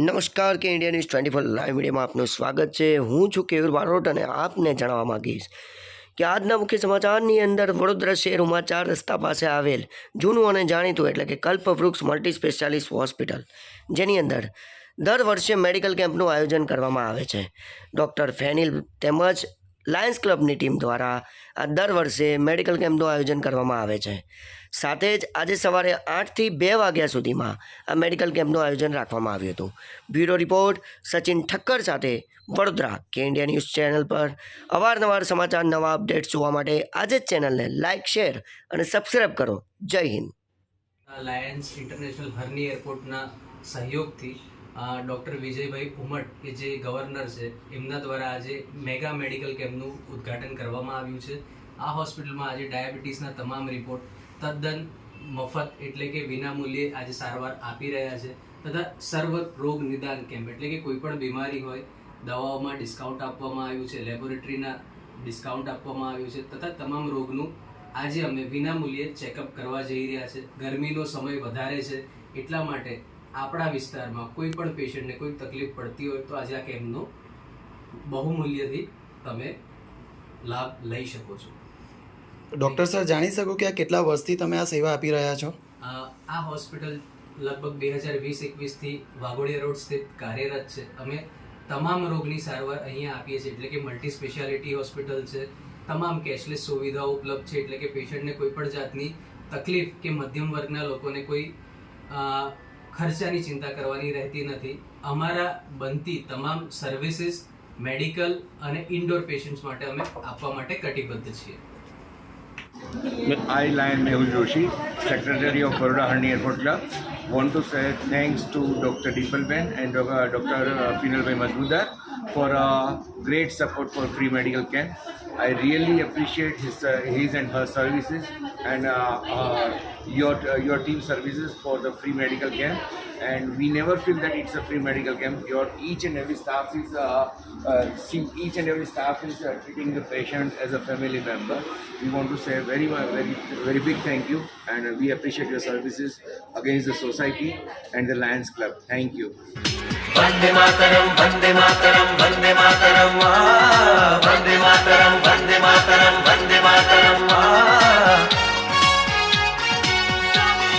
નમસ્કાર કે India news twenty four live મીડિયામાં આપનું સ્વાગત છે. હું છું કેયુર બારોટ અને આપને જણાવવા માંગીશ કે આજના મુખ્ય સમાચારની અંદર વડોદરા શહેરમાં ચાર રસ્તા પાસે આવેલ જૂનું અને જાણીતું એટલે કે કલ્પવૃક્ષ મલ્ટી સ્પેશિયાલિસ્ટ હોસ્પિટલ, જેની અંદર દર વર્ષે મેડિકલ કેમ્પનું આયોજન કરવામાં આવે છે. ડૉક્ટર ફેનિલ તેમજ લાયન્સ ક્લબની ટીમ દ્વારા આ દર વર્ષે મેડિકલ કેમ્પનું આયોજન કરવામાં આવે છે. સાથે જ આજે સવારે આઠથી બે વાગ્યા સુધીમાં આ મેડિકલ કેમ્પનું આયોજન રાખવામાં આવ્યું હતું. બ્યુરો રિપોર્ટ, સચિન ઠક્કર સાથે વડોદરા, કે ઇન્ડિયા ન્યૂઝ ચેનલ પર. અવારનવાર સમાચાર, નવા અપડેટ્સ જોવા માટે આજે જ ચેનલને લાઇક શેર અને સબસ્ક્રાઈબ કરો. જય હિન્દ. લાયન્સ ઇન્ટરનેશનલ હરની એરપોર્ટના સહયોગથી ડૉક્ટર વિજયભાઈ ઉમટ, કે જે ગવર્નર છે, એમના દ્વારા આજે મેગા મેડિકલ કેમ્પનું ઉદ્ઘાટન કરવામાં આવ્યું છે. આ હોસ્પિટલમાં આજે ડાયાબિટીસના તમામ રિપોર્ટ, તદ્દન મફત એટલે કે વિનામૂલ્યે આજે સારવાર આપી રહ્યા છે. તથા સર્વ રોગ નિદાન કેમ્પ, એટલે કે કોઈ પણ બીમારી હોય, દવાઓમાં ડિસ્કાઉન્ટ આપવામાં આવ્યું છે, લેબોરેટરીના ડિસ્કાઉન્ટ આપવામાં આવ્યું છે, તથા તમામ રોગનું આજે અમે વિનામૂલ્યે ચેકઅપ કરવા જઈ રહ્યા છે. ગરમીનો સમય વધારે છે, એટલા માટે આપણા વિસ્તારમાં કોઈ પણ પેશન્ટને કોઈ તકલીફ પડતી હોય તો આજે આ કેમ્પનો બહુમૂલ્યથી તમે લાભ લઈ શકો છો. ડૉક્ટર સર જાણી શકો કે આ કેટલા વર્ષથી તમે આ સેવા આપી રહ્યા છો? આ હોસ્પિટલ લગભગ બે હજાર વીસ એકવીસથી વાઘોડિયા રોડ સ્થિત કાર્યરત છે. અમે તમામ રોગની સારવાર અહીંયા આપીએ છીએ એટલે કે મલ્ટી સ્પેશિયાલિટી હોસ્પિટલ છે. તમામ કેશલેસ સુવિધાઓ ઉપલબ્ધ છે એટલે કે પેશન્ટને કોઈ પણ જાતની તકલીફ કે મધ્યમ વર્ગના લોકોને કોઈ ખર્ચાની ચિંતા કરવાની રહેતી નથી અમારા બનતી તમામ સર્વિસીસ મેડિકલ અને ઇન્ડોર પેશન્ટ્સ માટે અમે આપવા માટે કટિબદ્ધ છીએ Joshi, Secretary of Baroda Harni Airport Club, want to say thanks to Dr. Deepal Ben and uh, Dr. Final Bhai Mazmudar for uh, great support for free medical camp. I really appreciate his, uh, his and her services and uh, uh, your, uh, your team services for the free medical camp. And we never feel that it's a free medical camp. Your each and every staff is uh, uh, each and every staff is treating the patient as a family member. We want to say very very very big thank you, and we appreciate your services against the society and the Lions Club. Thank you. Vande Mataram, Vande Mataram, Mataram. Ah.